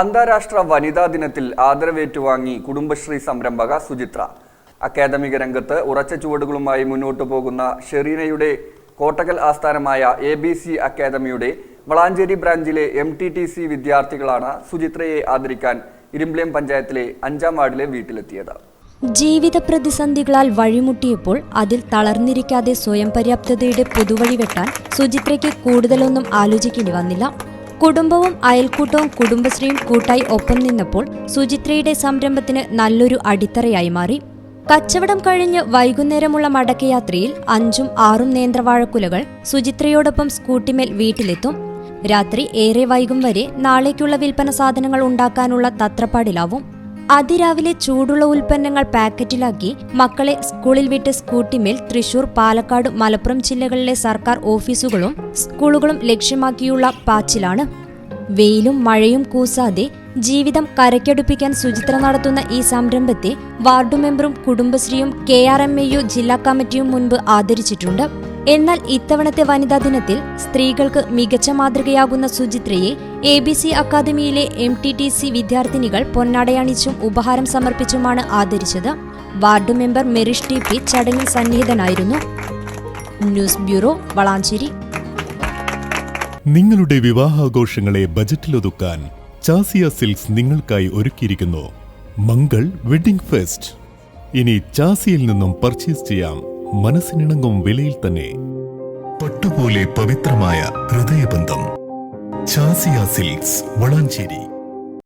അന്താരാഷ്ട്ര വനിതാ ദിനത്തിൽ ആദരവേറ്റുവാങ്ങി കുടുംബശ്രീ സംരംഭക സുചിത്ര. അക്കാദമിക രംഗത്ത് ഉറച്ച ചുവടുകളുമായി മുന്നോട്ടു പോകുന്ന ഷെറീനയുടെ കോട്ടകൽ ആസ്ഥാനമായ എ ബി സി അക്കാദമിയുടെ വളാഞ്ചേരി ബ്രാഞ്ചിലെ എം ടി ടി സി വിദ്യാർത്ഥികളാണ് സുചിത്രയെ ആദരിക്കാൻ ഇരുമ്പ്ലേം പഞ്ചായത്തിലെ അഞ്ചാം വാർഡിലെ വീട്ടിലെത്തിയത്. ജീവിത പ്രതിസന്ധികളാൽ വഴിമുട്ടിയപ്പോൾ അതിൽ തളർന്നിരിക്കാതെ സ്വയം പര്യാപ്തതയുടെ പുതുവഴി വെട്ടാൻ സുചിത്രയ്ക്ക് കൂടുതലൊന്നും ആലോചിക്കേണ്ടി വന്നില്ല. കുടുംബവും അയൽക്കൂട്ടവും കുടുംബശ്രീയും കൂട്ടായി ഒപ്പം നിന്നപ്പോൾ സുചിത്രയുടെ സംരംഭത്തിന് നല്ലൊരു അടിത്തറയായി മാറി. കച്ചവടം കഴിഞ്ഞ് വൈകുന്നേരമുള്ള മടക്കയാത്രയിൽ അഞ്ചും ആറും നേന്ത്രവാഴക്കുലകൾ സുചിത്രയോടൊപ്പം സ്കൂട്ടിമേൽ വീട്ടിലെത്തും. രാത്രി ഏറെ വൈകും വരെ നാളേക്കുള്ള വിൽപ്പന സാധനങ്ങൾ ഉണ്ടാക്കാനുള്ള തത്രപ്പാടിലാവും. അതിരാവിലെ ചൂടുള്ള ഉൽപ്പന്നങ്ങൾ പാക്കറ്റിലാക്കി മക്കളെ സ്കൂളിൽ വിട്ട് സ്കൂട്ടിമേൽ തൃശൂർ പാലക്കാട് മലപ്പുറം ജില്ലകളിലെ സർക്കാർ ഓഫീസുകളും സ്കൂളുകളും ലക്ഷ്യമാക്കിയുള്ള പാച്ചിലാണ്. വെയിലും മഴയും കൂസാതെ ജീവിതം കരയ്ക്കടുപ്പിക്കാൻ സുചിത്ര നടത്തുന്ന ഈ സംരംഭത്തെ വാർഡ് മെമ്പറും കുടുംബശ്രീയും K R M A U ജില്ലാ കമ്മിറ്റിയും മുൻപ് ആദരിച്ചിട്ടുണ്ട്. എന്നാൽ ഇത്തവണത്തെ വനിതാ ദിനത്തിൽ സ്ത്രീകൾക്ക് മികച്ച മാതൃകയാകുന്ന സുചിത്രയെ എ ബി സി അക്കാദമിയിലെ എം ടി ടി സി വിദ്യാർത്ഥിനികൾ പൊന്നാടയണിച്ചും ഉപഹാരം സമർപ്പിച്ചുമാണ് ആദരിച്ചത്. Ward member Merish T P ചടങ്ങിൽ സന്നിഹിതനായിരുന്നു. News bureau Valanchery. നിങ്ങളുടെ വിവാഹാഘോഷങ്ങളെ ബജറ്റിലൊതുക്കാൻ ചാസിയ സിൽക്സ് നിങ്ങൾക്കായി ഒരുക്കിയിരിക്കുന്നു. Mangal wedding fest. ഇനി ചാസിയിൽ നിന്നും പർച്ചേസ് ചെയ്യാം. മനസ്സിനിണങ്ങും വിലയിൽ തന്നെ. പട്ടുപോലെ പവിത്രമായ ഹൃദയബന്ധം. ചാസിയ സിൽക്സ് വളാഞ്ചേരി.